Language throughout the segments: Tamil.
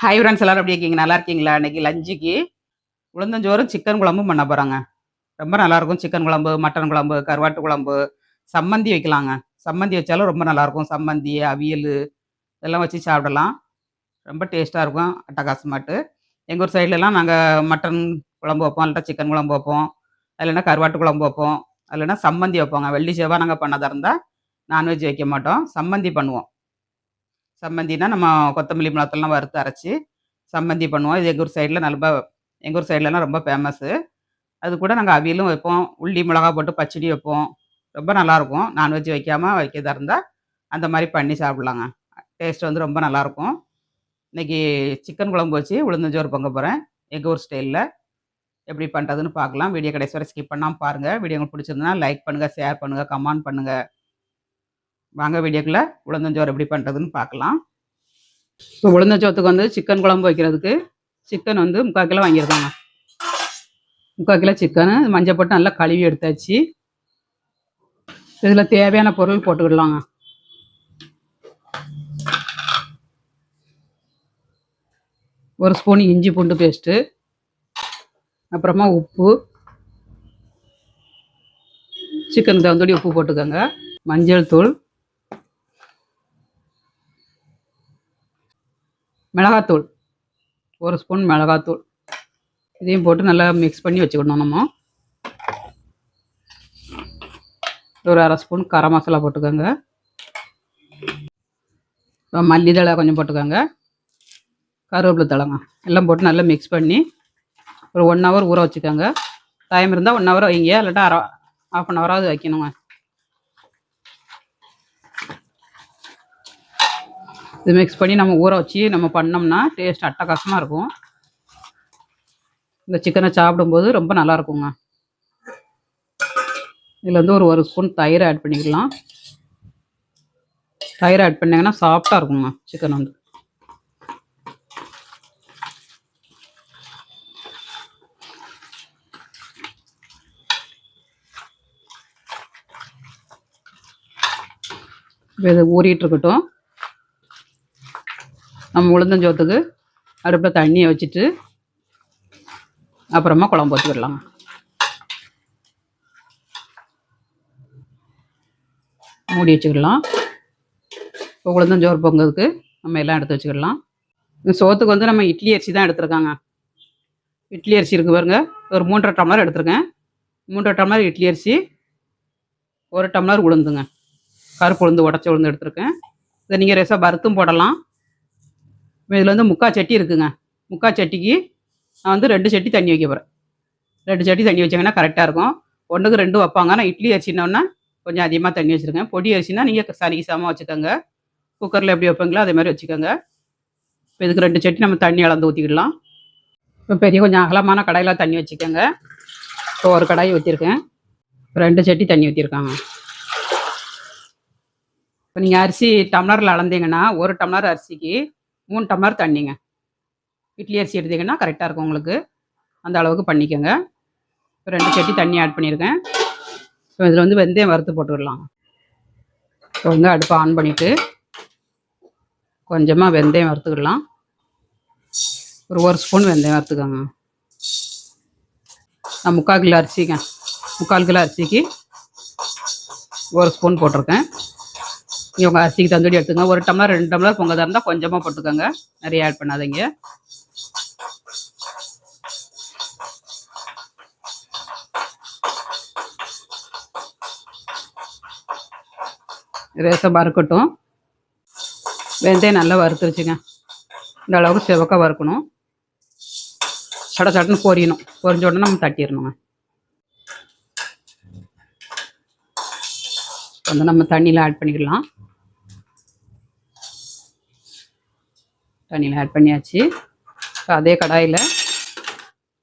ஹாய் ஃப்ரெண்ட்ஸ் எல்லாரும் எப்படி இருக்கீங்க? நல்லா இருக்கீங்களா? இன்னைக்கு லஞ்சுக்கு உளுந்தஞ்சோறும் சிக்கன் குழம்பும் பண்ண போகிறாங்க ரொம்ப நல்லாயிருக்கும் சிக்கன் குழம்பு மட்டன் குழம்பு கருவாட்டு குழம்பு சம்மந்தி வைக்கலாங்க. சம்மந்தி வச்சாலும் ரொம்ப நல்லாயிருக்கும் சம்மந்தி அவியல் இதெல்லாம் வச்சு சாப்பிடலாம். ரொம்ப டேஸ்ட்டாக இருக்கும். அட்டகாசமாட்டு எங்கள் ஊர் சைட்லலாம் நாங்கள் மட்டன் குழம்பு வைப்போம். இல்லைனா சிக்கன் குழம்பு வைப்போம். இல்லைன்னா கருவாட்டு குழம்பு வைப்போம். இல்லைன்னா சம்மந்தி வைப்போங்க. வெள்ளி செவ்வாய் நாங்கள் பண்ணதாக இருந்தால் நான்வெஜ் வைக்க மாட்டோம். சம்மந்தி பண்ணுவோம். சம்மந்தினா நம்ம கொத்தமல்லி மிளத்தெல்லாம் வறுத்து அரைச்சி சம்மந்தி பண்ணுவோம். இது எங்கள் ஊர் சைடில் நல்லா எங்கள் ஊர் சைட்லலாம் ரொம்ப ஃபேமஸ்ஸு அது கூட நாங்கள் அவியலும் வைப்போம். உள்ளி மிளகா போட்டு பச்சடி வைப்போம். ரொம்ப நல்லாயிருக்கும். நான்வெஜ் வைக்காமல் வைக்கிறதா இருந்தால் அந்த மாதிரி பண்ணி சாப்பிட்லாங்க. டேஸ்ட் வந்து ரொம்ப நல்லாயிருக்கும். இன்றைக்கி சிக்கன் குழம்பு வச்சு உளுந்தஞ்சோறு பொங்க போகிறேன் எங்கள் ஊர் ஸ்டைலில் எப்படி பண்ணுறதுன்னு பார்க்கலாம். வீடியோ கடைசி வரை ஸ்கிப் பண்ணாமல் பாருங்கள் வீடியோ உங்களுக்கு பிடிச்சிருந்தனா லைக் பண்ணுங்கள் ஷேர் பண்ணுங்கள் கமெண்ட் பண்ணுங்கள் வாங்க வீடியோக்குள்ளே உளுந்தஞ்சோறு எப்படி பண்ணுறதுன்னு பார்க்கலாம். இப்போ உளுந்தஞ்சோத்துக்கு வந்து சிக்கன் குழம்பு வைக்கிறதுக்கு சிக்கன் வந்து முக்கால் கிலோ வாங்கியிருக்காங்க. முக்கால் கிலோ சிக்கனு மஞ்சள் போட்டு நல்லா கழுவி எடுத்தாச்சு. இதில் தேவையான பொருள் போட்டுக்கிடலாங்க. ஒரு ஸ்பூன் இஞ்சி பூண்டு பேஸ்ட்டு அப்புறமா உப்பு சிக்கன் தகுந்தபடி உப்பு போட்டுக்கோங்க. மஞ்சள் தூள் மிளகாத்தூள். ஒரு ஸ்பூன் மிளகாத்தூள். இதையும் போட்டு நல்லா மிக்ஸ் பண்ணி வச்சுக்கணும் நம்ம. ஒரு அரை ஸ்பூன் கரம் மசாலா போட்டுக்கோங்க. அப்புறம் மல்லி தழை கொஞ்சம் போட்டுக்கோங்க. கருவேப்பிலை தழைங்க. எல்லாம் போட்டு நல்லா மிக்ஸ் பண்ணி ஒரு ஒன் ஹவர் ஊற வச்சுக்கோங்க. டைம் இருந்தால் ஒன் ஹவர் வைங்க. இல்லாட்டா அரை ஆஃப் அன் ஹவராவது வைக்கணுங்க. இது மிக்ஸ் பண்ணி நம்ம ஊற வச்சு நம்ம பண்ணோம்னா டேஸ்ட் அட்டகாசமாக இருக்கும். இந்த சிக்கனை சாப்பிடும்போது ரொம்ப நல்லா இருக்குங்க. இதில் வந்து ஒரு ஒரு ஸ்பூன் தயிர் ஆட் பண்ணிக்கலாம். தயிர் ஆட் பண்ணிங்கன்னா சாஃப்டாக இருக்குங்க சிக்கன் வந்து. இது ஊறிட்டு இருக்கட்டும். நம்ம உளுந்தஞ்சோத்துக்கு அடுப்பில் தண்ணியை வச்சுட்டு அப்புறமா குழம்பு வச்சுக்கிடலாம் மூடி வச்சுக்கிடலாம். இப்போ உளுந்தஞ்சோறு பொங்கிறதுக்கு நம்ம எல்லாம் எடுத்து வச்சுக்கிடலாம். இந்த சோத்துக்கு வந்து நம்ம இட்லி அரிசி தான் எடுத்துருக்காங்க. இட்லி அரிசி இருக்கு பாருங்க. ஒரு மூன்றரை டம்ளர் எடுத்துருக்கேன். மூன்றரை டம்ளர் இட்லி அரிசி ஒரு டம்ளர் உளுந்துங்க. கருப்பு உளுந்து உடச்சி உளுந்து எடுத்துருக்கேன். இதை நீங்கள் ரெசாக வறுத்தும் போடலாம். இதில் வந்து முக்கா சட்டி இருக்குங்க. முக்கா சட்டிக்கு நான் வந்து ரெண்டு சட்டி தண்ணி வைக்க போகிறேன் ரெண்டு சட்டி தண்ணி வச்சிங்கன்னா கரெக்டாக இருக்கும். ஒன்றுக்கு ரெண்டு வைப்பாங்க. நான் இட்லி அரிசினோன்னா கொஞ்சம் அதிகமாக தண்ணி வச்சுருக்கேன் பொடி அரிசினா நீங்கள் சரிக்கு சமமாக வச்சுக்கோங்க. குக்கரில் எப்படி வைப்பீங்களோ அதே மாதிரி வச்சுக்கோங்க. இப்போ இதுக்கு ரெண்டு சட்டி நம்ம தண்ணி அளந்து ஊற்றிக்கிடலாம் இப்போ பெரிய கொஞ்சம் அகலமான கடாயில் தண்ணி வச்சுக்கோங்க. இப்போ ஒரு கடாய் ஊற்றிருக்கேன் ரெண்டு சட்டி தண்ணி ஊற்றிருக்காங்க இப்போ நீங்கள் அரிசி டம்ளரில் அளந்தீங்கன்னா ஒரு டம்ளர் அரிசிக்கு மூணு டம்ளர் தண்ணிங்க. இட்லி அரிசி எடுத்தீங்கன்னா கரெக்டாக இருக்கும் உங்களுக்கு. அந்த அளவுக்கு பண்ணிக்கோங்க. இப்போ ரெண்டு சட்டி தண்ணி ஆட் பண்ணியிருக்கேன் இப்போ இதில் வந்து வெந்தயம் வறுத்து போட்டுடலாம். இப்போ வந்து அடுப்பை ஆன் பண்ணிவிட்டு கொஞ்சமாக வெந்தயம் வறுத்துக்கிடலாம். ஒரு ஒரு ஸ்பூன் வெந்தயம் வறுத்துக்கோங்க. நான் முக்கால் கிலோ அரிசிங்க. முக்கால் கிலோ அரிசிக்கு ஒரு ஸ்பூன் போட்டிருக்கேன். இவங்க அரிசிக்கு தந்தடி எடுத்துங்க ஒரு டம்ளர் ரெண்டு டம்ளர் பொங்கல் இருந்தால் கொஞ்சமாக போட்டுக்கோங்க. நிறைய ஆட் பண்ணாதீங்க. ரேசமாக இருக்கட்டும். வெந்தயம் நல்லா வறுத்துருச்சுங்க. இந்த அளவுக்கு செவக்க வறுக்கணும். சட சடன்னு பொரியணும். பொரிஞ்ச உடனே நம்ம தட்டிடணுங்க. வந்து நம்ம தண்ணியில் ஆட் பண்ணிக்கலாம். தண்ணியில் ஆட் பண்ணியாச்சு. இப்போ அதே கடாயில்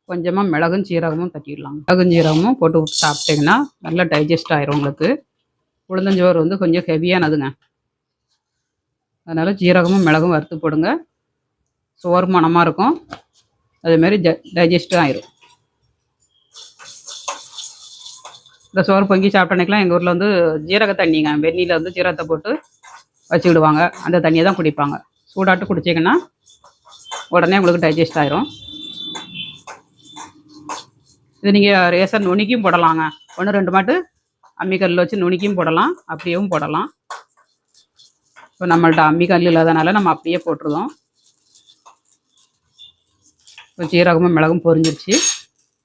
கொஞ்சமாக மிளகும் சீரகமும் தட்டிடலாம் மிளகும் சீரகமும் போட்டு சாப்பிட்டீங்கன்னா நல்லா டைஜஸ்ட் ஆயிரும் உங்களுக்கு. உளுந்தஞ்சோறு வந்து கொஞ்சம் ஹெவியானதுங்க அதனால் ஜீரகமும் மிளகும் வறுத்து போடுங்க. சோறு மணமாக இருக்கும். அதேமாரி ஜ டைஜஸ்டும் ஆயிரும். இந்த சோறு பொங்கி சாப்பிட்டனைக்கெலாம் எங்கள் ஊரில் வந்து ஜீரக தண்ணிங்க. வெந்நியில் வந்து ஜீரகத்தை போட்டு வச்சுக்கிடுவாங்க அந்த தண்ணியை தான் குடிப்பாங்க. சூடாட்டு குடிச்சிங்கன்னா உடனே உங்களுக்கு டைஜஸ்ட் ஆயிரும். இது நீங்கள் ரேசன் நுணுக்கியும் போடலாங்க. ஒன்று ரெண்டு மாட்டு அம்மிக்கல்லில் வச்சு நுணுக்கியும் போடலாம். அப்படியும் போடலாம். இப்போ நம்மள்ட்ட அம்மிக்கல் இல்லாதனால நம்ம அப்படியே போட்டுருதோம். இப்போ சீரகமும் மிளகும் பொரிஞ்சிருச்சு.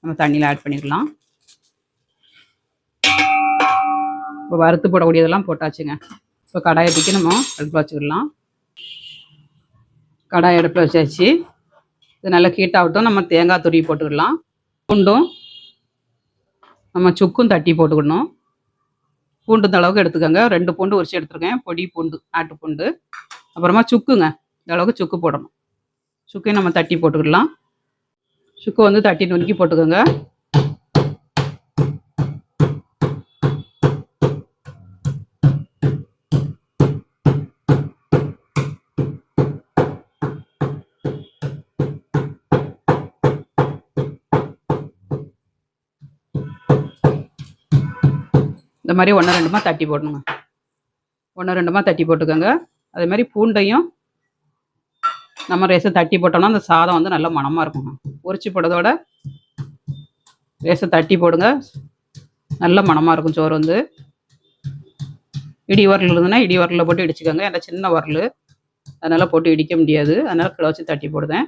நம்ம தண்ணியில் ஆட் பண்ணிக்கலாம். இப்போ வறுத்து போடக்கூடியதெல்லாம் போட்டாச்சுங்க. இப்போ கடாயை தூக்கி நம்ம அடுப்பில் வச்சுக்கலாம். கடாய் அடுப்பில் வச்சாச்சு. இது நல்லா ஹீட் ஆகட்டும் நம்ம தேங்காய் துருவி போட்டுக்கலாம். பூண்டும் நம்ம சுக்கும் தட்டி போட்டுக்கணும். பூண்டு இந்த அளவுக்கு எடுத்துக்கோங்க. ரெண்டு பூண்டு உரிச்சு எடுத்துருக்கேன். பொடி பூண்டு ஆட்டு பூண்டு. அப்புறமா சுக்குங்க. இந்த அளவுக்கு சுக்கு போடணும். சுக்கையும் நம்ம தட்டி போட்டுக்கலாம். சுக்கு வந்து தட்டி நுணுக்கி போட்டுக்கோங்க. மாதிரி ஒன்று ரெண்டுமா தட்டி போடணுங்க. ஒன்று ரெண்டுமா தட்டி போட்டுக்கோங்க. அதே மாதிரி பூண்டையும் நம்ம ரேசை தட்டி போட்டோம்னா அந்த சாதம் வந்து நல்லா மனமாக இருக்குங்க. உரிச்சு போடுறதோட ரேசை தட்டி போடுங்க. நல்ல மனமாக இருக்கும் சோறு வந்து. இடி உரல் இருந்ததுன்னா இடி உரலில் போட்டு இடிச்சுக்கோங்க. ஏன்னா சின்ன உரல். அதனால் போட்டு இடிக்க முடியாது. அதனால் கிளை வச்சு தட்டி போடுதேன்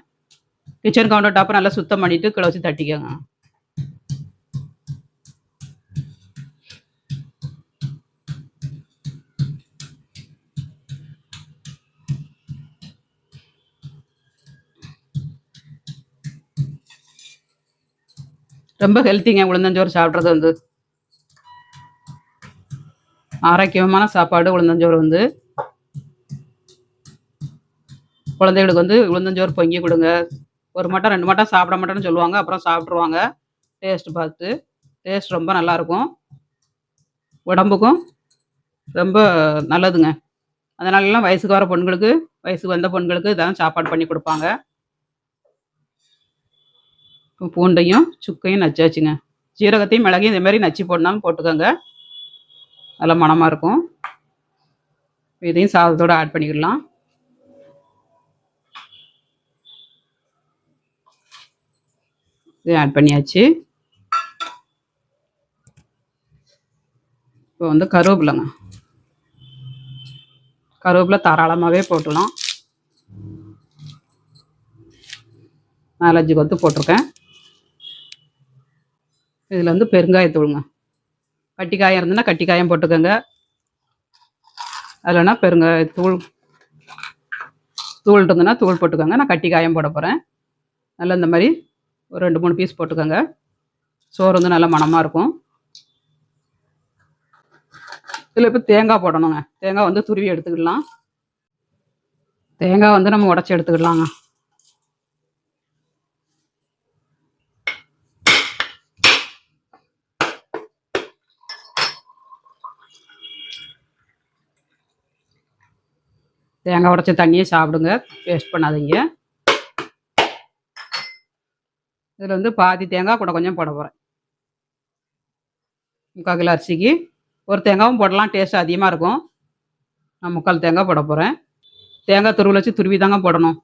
கிச்சன் கவுண்டர் டாப்பை நல்லா சுத்தம் பண்ணிவிட்டு கிளை வச்சு தட்டிக்கோங்க. ரொம்ப ஹெல்த்திங்க உளுந்தஞ்சோறு சாப்பிட்றது வந்து. ஆரோக்கியமான சாப்பாடு உளுந்தஞ்சோறு வந்து. குழந்தைகளுக்கு வந்து உளுந்தஞ்சோறு பொங்கி கொடுங்க. ஒரு மட்டம் ரெண்டு மட்டம் சாப்பிட மாட்டேன்னு சொல்லுவாங்க அப்புறம் சாப்பிட்ருவாங்க டேஸ்ட் பார்த்து. டேஸ்ட் ரொம்ப நல்லாயிருக்கும். உடம்புக்கும் ரொம்ப நல்லதுங்க. அதனாலலாம் வயசுக்கு வர பொண்களுக்கு வயசுக்கு வந்த பொண்களுக்கு இதான் சாப்பாடு பண்ணி கொடுப்பாங்க. பூண்டையும் சுக்கையும் நச்சாச்சுங்க. சீரகத்தையும் மிளகையும் இதே மாதிரி நச்சு போடனாலும் போட்டுக்கோங்க. நல்லா மனமாக இருக்கும். இதையும் சாதத்தோடு ஆட் பண்ணிக்கலாம். இதையும் ஆட் பண்ணியாச்சு. இப்போ வந்து கருவேப்பிலைங்க. கருவேப்பிலை தாராளமாகவே போட்டுடலாம் நாலஞ்சு கொத்து போட்டிருக்கேன். இதில் வந்து பெருங்காயத்தூளுங்க கட்டிக்காயம் இருந்ததுன்னா கட்டிக்காயம் போட்டுக்கோங்க. அதில்னா பெருங்காயத்தூள் தூள் இருந்ததுன்னா தூள் போட்டுக்கோங்க. நான் கட்டிக்காயம் போட போகிறேன் நல்லா இந்த மாதிரி ஒரு ரெண்டு மூணு பீஸ் போட்டுக்கோங்க. சோறு வந்து நல்லா மணமாக இருக்கும். இதில் இப்போ தேங்காய் போடணுங்க. தேங்காய் வந்து துருவி எடுத்துக்கிடலாம் தேங்காய் வந்து நம்ம உடச்சி எடுத்துக்கிடலாங்க தேங்காய் உடச்ச தண்ணியை சாப்பிடுங்க. வேஸ்ட் பண்ணாதீங்க. இதில் வந்து பாதி தேங்காய் கூட கொஞ்சம் போட போகிறேன் முக்கால் கிலோ அரிசிக்கு ஒரு தேங்காயும் போடலாம். டேஸ்ட் அதிகமாக இருக்கும். நான் முக்கால் தேங்காய் போட போகிறேன் தேங்காய் துருவில் வச்சு துருவி தாங்க போடணும்.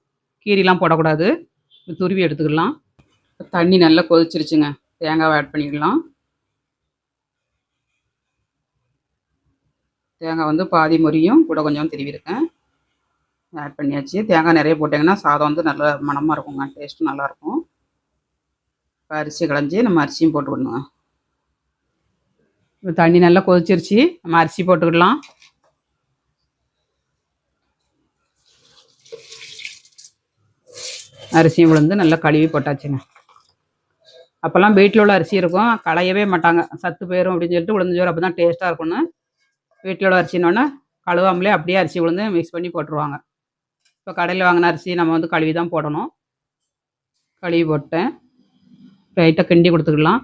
கீரிலாம் போடக்கூடாது. துருவி எடுத்துக்கலாம். தண்ணி நல்லா கொதிச்சிருச்சுங்க. தேங்காவை ஆட் பண்ணிக்கலாம். தேங்காய் வந்து பாதி முறியும். கூட கொஞ்சம் திருவிருக்கேன் ஆட் பண்ணியாச்சு. தேங்காய் நிறைய போட்டிங்கன்னா சாதம் வந்து நல்லா மணமாக இருக்குங்க. டேஸ்ட்டும் நல்லாயிருக்கும் இப்போ அரிசி களைஞ்சி நம்ம அரிசியும் போட்டுக்கணுங்க. இப்போ தண்ணி நல்லா கொதிச்சிருச்சு. நம்ம அரிசி போட்டுக்கிடலாம் அரிசியும் விழுந்து நல்லா கழுவி போட்டாச்சுங்க. அப்போல்லாம் வீட்டில் உள்ள அரிசி இருக்கும். களையவே மாட்டாங்க. சத்து போயிடும் அப்படின்னு சொல்லிட்டு உளுந்தஞ்சோறு அப்போ தான் டேஸ்ட்டாக இருக்கும்னு வீட்டில் உள்ள அரிசினோடனே கழுவாமலே அப்படியே அரிசி உளுந்து மிக்ஸ் பண்ணி போட்டுருவாங்க. இப்போ கடையில் வாங்கின அரிசி நம்ம வந்து கழுவி தான் போடணும். கழுவி போட்டேன். லைட்டாக கிண்டி கொடுத்துக்கலாம்.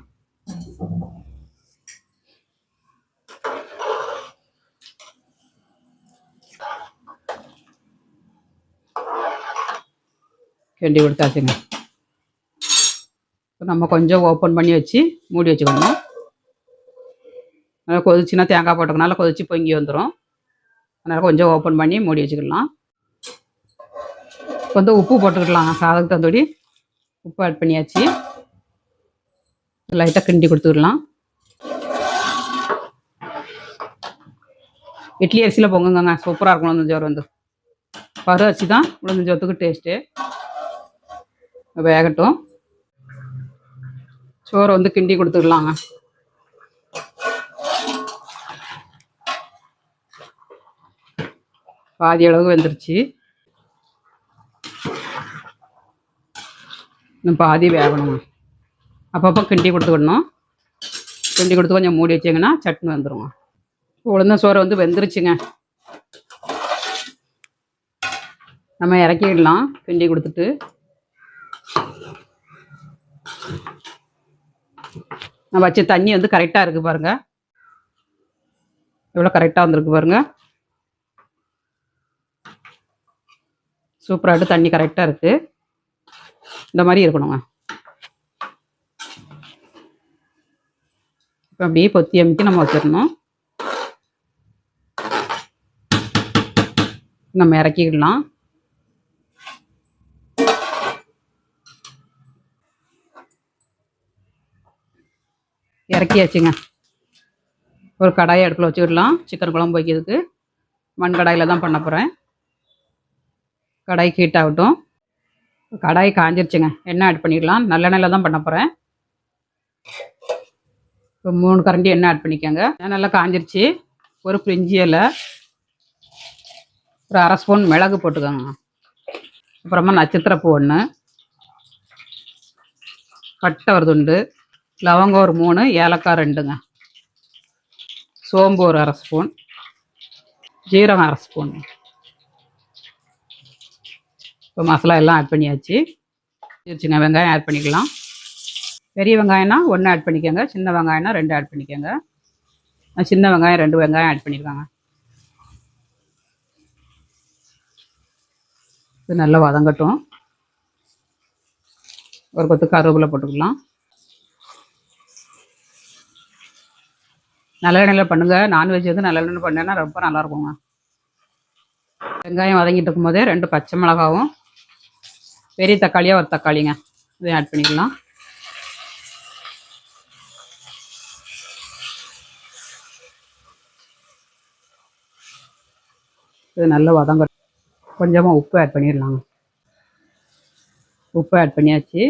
கிண்டி கொடுத்தாச்சுங்க. இப்போ நம்ம கொஞ்சம் ஓப்பன் பண்ணி வச்சு மூடி வச்சுக்கணும். நல்லா கொதிச்சுன்னா தேங்காய் போட்டோம்னால கொதிச்சு பொங்கி வந்துடும் அதனால் கொஞ்சம் ஓப்பன் பண்ணி மூடி வச்சுக்கலாம். இப்போ வந்து உப்பு போட்டுக்கலாம். சாதத்துக்கு தந்தோடி உப்பு ஆட் பண்ணியாச்சு. லைட்டாக கிண்டி கொடுத்துக்கலாம் இட்லி அரிசியில் பொங்குங்க சூப்பராக இருக்கும் உளுந்தஞ்சோறு வந்து. பரு அரிசி தான். உளுந்தஞ்சோத்துக்கு டேஸ்ட்டு வேகட்டும். சோறு வந்து கிண்டி கொடுத்துக்கலாங்க பாதி அளவு வெந்துருச்சு. இன்னும் பாதி வேகணுங்க அப்பப்போ கிண்டி கொடுத்துக்கிடணும் கிண்டி கொடுத்து கொஞ்சம் மூடி வச்சிங்கன்னா சட்னி வந்துருங்க உளுந்த சோறு வந்து வெந்துருச்சுங்க. நம்ம இறக்கிடலாம். கிண்டி கொடுத்துட்டு. நான் வச்ச தண்ணி வந்து கரெக்டாக இருக்குது பாருங்க. எவ்வளோ கரெக்டாக வந்திருக்கு பாருங்க. சூப்பராகிட்டு தண்ணி கரெக்டாக இருக்குது இந்த மாதிரி இருக்கணுங்க. இப்போ அப்படியே பொத்தி அமைக்கி நம்ம வச்சிடணும். நம்ம இறக்கிக்கலாம் இறக்கியாச்சுங்க. ஒரு கடாயை அடுப்பில் வச்சுக்கிடலாம். சிக்கன் குழம்பு வைக்கிறதுக்கு. மண் கடாயில் தான் பண்ண போகிறேன் கடாய் ஹீட் ஆகட்டும். கடாய் காஞ்சிருச்சுங்க. எண்ணெய் ஆட் பண்ணிக்கலாம் நல்லெண்ணெயில் தான் பண்ண போகிறேன் இப்போ மூணு கரண்டி எண்ணெய் ஆட் பண்ணிக்கோங்க. நல்லா காஞ்சிருச்சு. ஒரு பிரிஞ்சி இலை ஒரு அரை ஸ்பூன் மிளகு போட்டுக்கோங்க. அப்புறமா நட்சத்திரப்பூ ஒன்று பட்டை ஒரு துண்டு லவங்கம் ஒரு மூணு ஏலக்காய் ரெண்டுங்க. சோம்பு ஒரு அரை ஸ்பூன் ஜீரகம் அரை ஸ்பூன். இப்போ மசாலா எல்லாம் ஆட் பண்ணியாச்சு. சின்ன வெங்காயம் ஆட் பண்ணிக்கலாம். பெரிய வெங்காயம்னா ஒன்று ஆட் பண்ணிக்கோங்க. சின்ன வெங்காயம்னா ரெண்டு ஆட் பண்ணிக்கோங்க. நான் சின்ன வெங்காயம் ரெண்டு வெங்காயம் ஆட் பண்ணியிருக்காங்க இது நல்லா வதங்கட்டும். ஒரு கொத்து கருவேப்பிலை போட்டுக்கலாம். நல்லெண்ணெயில் பண்ணுங்கள் நான்வெஜ் வந்து நல்லெண்ணெய் பண்ணேன்னா ரொம்ப நல்லா இருக்குங்க. வெங்காயம் வதங்கிட்டு இருக்கும்போதே ரெண்டு பச்சை மிளகாவும் பெரிய தக்காளியாக ஒரு தக்காளிங்க. இதையும் ஆட் பண்ணிக்கலாம். இது நல்லா வதங்க கொஞ்சமாக உப்பு ஆட் பண்ணிடலாங்க உப்பு ஆட் பண்ணியாச்சு.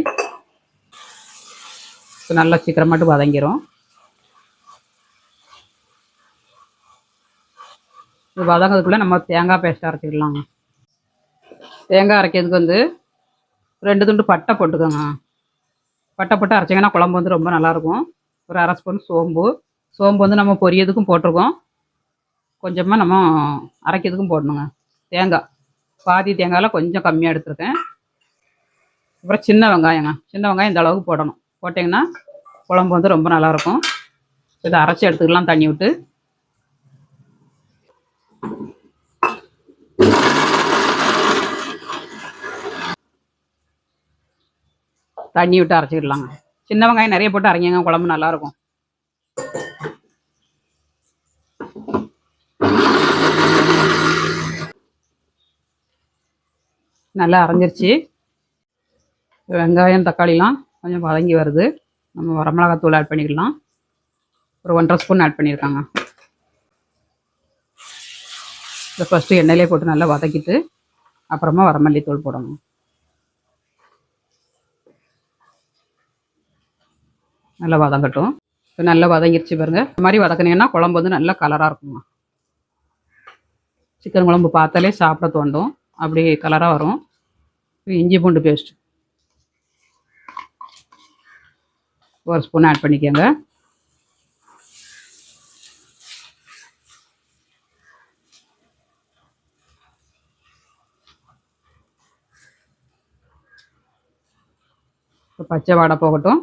இப்போ நல்லா சீக்கிரமாட்டு வதங்கிரும். இது வதங்கிறதுக்குள்ளே நம்ம தேங்காய் பேஸ்ட் அரைச்சிக்கலாங்க. தேங்காய் அரைக்கிறதுக்கு வந்து ரெண்டு துண்டு பட்டை போட்டுக்கோங்க. பட்டை போட்டு அரைச்சிங்கன்னா குழம்பு வந்து ரொம்ப நல்லாயிருக்கும். ஒரு அரை ஸ்பூன் சோம்பு. சோம்பு வந்து நம்ம பொரியதுக்கும் போட்டிருக்கோம். கொஞ்சமாக நம்ம அரைக்கிறதுக்கும் போடணுங்க. தேங்காய். பாதி தேங்காயில் கொஞ்சம் கம்மியாக எடுத்துருக்கேன். அப்புறம் சின்ன வெங்காயங்க. சின்ன வெங்காயம் இந்த அளவுக்கு போடணும். போட்டிங்கன்னா குழம்பு வந்து ரொம்ப நல்லாயிருக்கும். இதை அரைச்சி எடுத்துக்கலாம் தண்ணி விட்டு. தண்ணி விட்டு அரைச்சிக்கிடலாங்க. சின்ன வெங்காயம் நிறைய போட்டு அரைங்க குழம்பு நல்லாயிருக்கும். நல்லா அரைஞ்சிருச்சு. வெங்காயம் தக்காளிலாம் கொஞ்சம் வதங்கி வருது. நம்ம வரமிளகாத்தூள் ஆட் பண்ணிக்கலாம். ஒரு ஒன்றரை ஸ்பூன் ஆட் பண்ணியிருக்காங்க. இதை ஃபஸ்ட்டு எண்ணெயிலே போட்டு நல்லா வதக்கிட்டு அப்புறமா வரமல்லித்தூள் போடணும். நல்லா வதங்கட்டும் இப்போ நல்லா வதங்கிருச்சு பாருங்க. இந்த மாதிரி வதக்குனீங்கன்னா குழம்பு வந்து நல்லா கலராக இருக்குங்க சிக்கன் குழம்பு பார்த்தாலே சாப்பிட தோண்டும். அப்படி கலராக வரும். இஞ்சி பூண்டு பேஸ்ட் ஒரு ஸ்பூன் ஆட் பண்ணிக்கோங்க. இப்போ பச்சை வாடை போகட்டும்.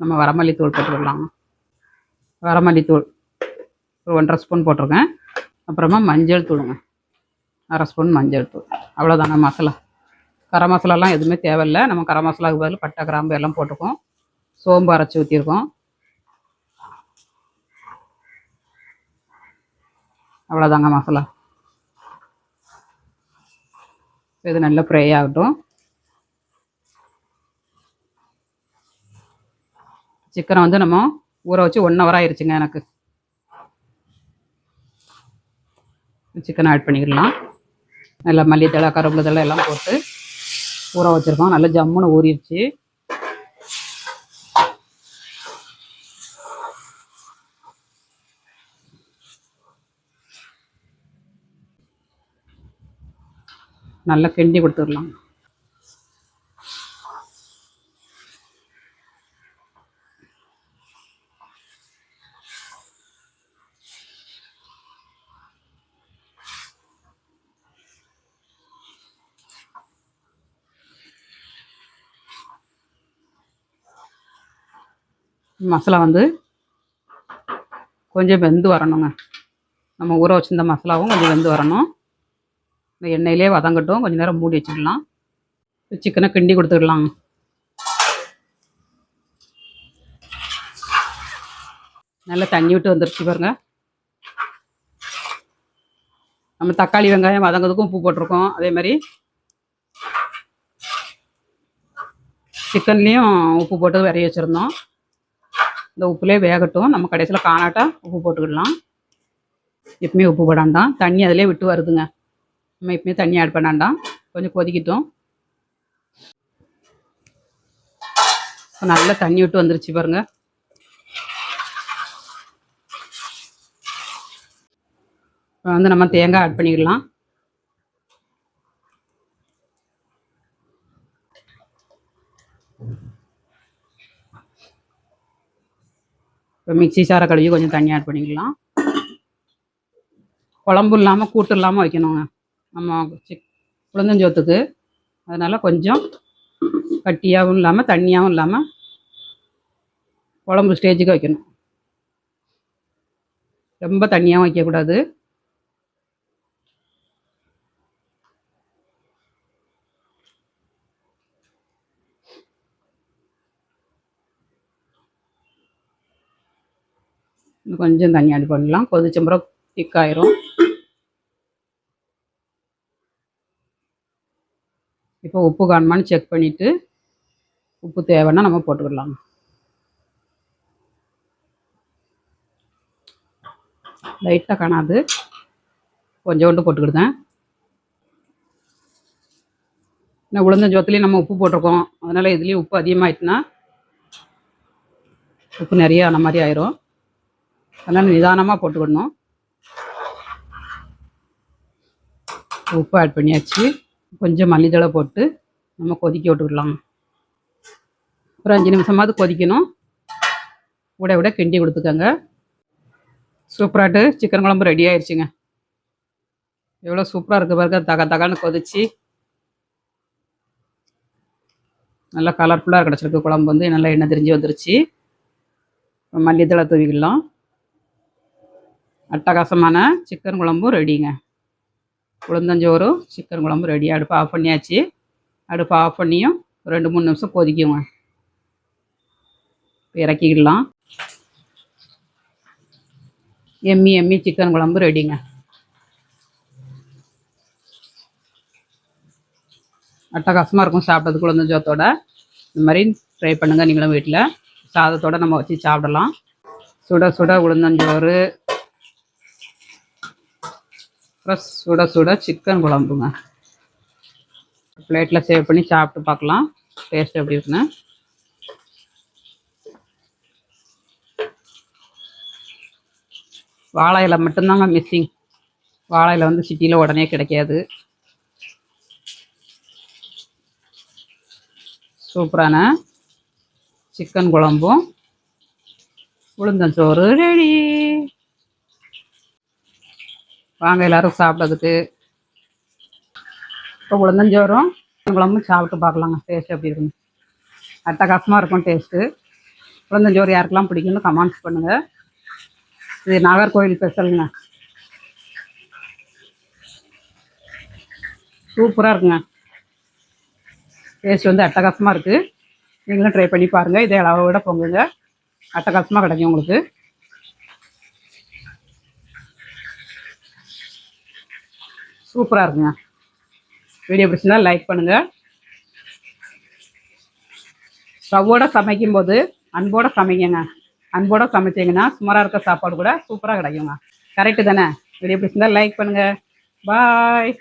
நம்ம வரமல்லி தூள் போட்டுக்கலாம் வரமல்லி தூள் ஒரு ஒன்றரை ஸ்பூன் போட்டிருக்கேன். அப்புறமா மஞ்சள் தூளுங்க. அரை ஸ்பூன் மஞ்சள் தூள். அவ்வளோதாங்க மசாலா. கரம் மசாலாலாம் எதுவுமே தேவையில்லை. நம்ம கரம் மசாலாவுக்கு பதில் பட்டை கிராம்பு எல்லாம் போட்டுக்கோம் சோம்பு அரைச்சி ஊற்றிருக்கோம் அவ்வளோதாங்க மசாலா. இது நல்லா ஃப்ரை ஆகட்டும். சிக்கனை வந்து நம்ம ஊற வச்சு ஒன் ஹவர் ஆயிடுச்சுங்க எனக்கு. சிக்கனை ஆட் பண்ணிக்கலாம். நல்லா மல்லித்தழை கருவேப்பிலை தழை எல்லாம் போட்டு ஊற வச்சுருக்கோம். நல்லா ஜம்முன்னு ஊறிடுச்சு. நல்லா கிண்டி கொடுத்துடலாம். மசாலா வந்து கொஞ்சம் வெந்து வரணுங்க. நம்ம ஊற வச்சிருந்த மசாலாவும் கொஞ்சம் வெந்து வரணும். இந்த எண்ணெயிலே வதங்கட்டும். கொஞ்சம் நேரம் மூடி வச்சுக்கலாம். சிக்கனை கிண்டி கொடுத்துடலாம் நல்லா தண்ணி விட்டு வந்துருச்சு பாருங்க. நம்ம தக்காளி வெங்காயம் வதங்கிறதுக்கும் உப்பு போட்டிருக்கோம். அதே மாதிரி சிக்கன்லேயும் உப்பு போட்டு வரைய வச்சுருந்தோம். இந்த உப்புலேயே வேகட்டும். நம்ம கடைசியில் காணாட்டா உப்பு போட்டுக்கிடலாம். எப்பவுமே உப்பு போடாண்டாம் தண்ணி அதிலே விட்டு வருதுங்க. நம்ம எப்பவுமே தண்ணி ஆட் பண்ணாண்டாம் கொஞ்சம் கொதிக்கட்டும். இப்போ நல்லா தண்ணி விட்டு வந்துருச்சு பாருங்க. இப்போ வந்து நம்ம தேங்காய் ஆட் பண்ணிக்கலாம் இப்போ மிக்ஸி சாரை கழுவி கொஞ்சம் தண்ணி ஆட் பண்ணிக்கலாம். குழம்பு இல்லாமல் கூட்டு இல்லாமல் வைக்கணுங்க. நம்ம சிக் உளுந்தஞ்சோத்துக்கு. அதனால் கொஞ்சம் கட்டியாகவும் இல்லாமல் தண்ணியாகவும் இல்லாமல் குழம்பு ஸ்டேஜுக்கு வைக்கணும். ரொம்ப தண்ணியாகவும் வைக்கக்கூடாது. கொஞ்சம் தண்ணி ஆட் பண்ணலாம். கொதிச்சம்பரம் திக்காயிரும் இப்போ உப்பு காணுமான்னு செக் பண்ணிவிட்டு உப்பு தேவைன்னா நம்ம போட்டுக்கிடலாம். லைட்டாக காணாது. கொஞ்சோண்டு போட்டுக்கிடுதேன். இன்னும் உளுந்தஞ்சோத்துலேயும் நம்ம உப்பு போட்டிருக்கோம். அதனால் இதுலேயும் உப்பு அதிகமாகிட்டுனா உப்பு நிறைய ஆன மாதிரி ஆயிரும். அதனால் நிதானமாக போட்டுக்கிடணும் உப்பு ஆட் பண்ணியாச்சு. கொஞ்சம் மல்லித்தழை போட்டு நம்ம கொதிக்க விட்டுக்கலாம். ஒரு அஞ்சு நிமிஷமாவது கொதிக்கணும். விட விட கிண்டி கொடுத்துக்கோங்க. சூப்பராட்டு சிக்கன் குழம்பு ரெடி ஆயிடுச்சுங்க எவ்வளோ சூப்பராக இருக்குது பாருங்க. தக தகன்னு கொதிச்சு. நல்லா கலர்ஃபுல்லாக கிடச்சிருக்கு குழம்பு வந்து. நல்லா எண்ணெய் தெரிஞ்சு வந்துருச்சு. மல்லித்தழை தூவிக்கலாம். அட்டகாசமான சிக்கன் குழம்பும் ரெடிங்க உளுந்தஞ்சோறும் சிக்கன் குழம்பு ரெடி அடுப்பு ஆஃப் பண்ணியாச்சு. அடுப்பு ஆஃப் பண்ணியும் ரெண்டு மூணு நிமிஷம் கொதிக்குங்க. இறக்கிக்கலாம் எம்மி எம்மி சிக்கன் குழம்பு ரெடிங்க அட்டகாசமாக இருக்கும் சாப்பிட்றதுக்கு உளுந்தஞ்சோத்தோட. இந்த மாதிரி ட்ரை பண்ணுங்கள் நீங்களும் வீட்டில் சாதத்தோட நம்ம வச்சு சாப்பிடலாம். சுட சுட உளுந்தஞ்சோறு ஃப்ரெஷ் சுட சுட சிக்கன் குழம்புங்க. பிளேட்டில் சேவ் பண்ணி சாப்பிட்டு பார்க்கலாம். டேஸ்ட் எப்படி இருக்குன்னு. வாழை இலை மட்டும்தாங்க மிஸ்ஸிங் வாழை இலை வந்து சிட்டியில் உடனே கிடைக்காது. சூப்பரான சிக்கன் குழம்பும். உளுந்தஞ்சோறு ரெடி வாங்க எல்லாரும் சாப்பிட்றதுக்கு. இப்போ உளுந்தஞ்சோறும் சிக்கன் குழம்பும் சாப்பிட்டு பார்க்கலாங்க. டேஸ்ட் எப்படி இருக்குன்னு. அட்டகாசமாக இருக்கும் டேஸ்ட்டு உளுந்தஞ்சோறு யாருக்கெல்லாம் பிடிக்கும்னு கமெண்ட்ஸ் பண்ணுங்கள் இது நாகர்கோவில் ஸ்பெஷலுங்க சூப்பராக இருக்குங்க. டேஸ்ட் வந்து அட்டகாசமாக இருக்குது நீங்களும் ட்ரை பண்ணி பாருங்கள் இதே அளவை விட பொங்குங்க அட்டகாசமாக கிடைக்கும் உங்களுக்கு. சூப்பராக இருக்குங்க. வீடியோ பிடிச்சிருந்தா லைக் பண்ணுங்கள் ஸ்டவ்வோட சமைக்கும்போது அன்போடு அன்போட சமைக்கங்க அன்போட சமைச்சிங்கன்னா சுமாராக இருக்க சாப்பாடு கூட சூப்பராக கிடைக்குங்க. கரெக்டு தானே? வீடியோ பிடிச்சிருந்தா லைக் பண்ணுங்கள் பாய்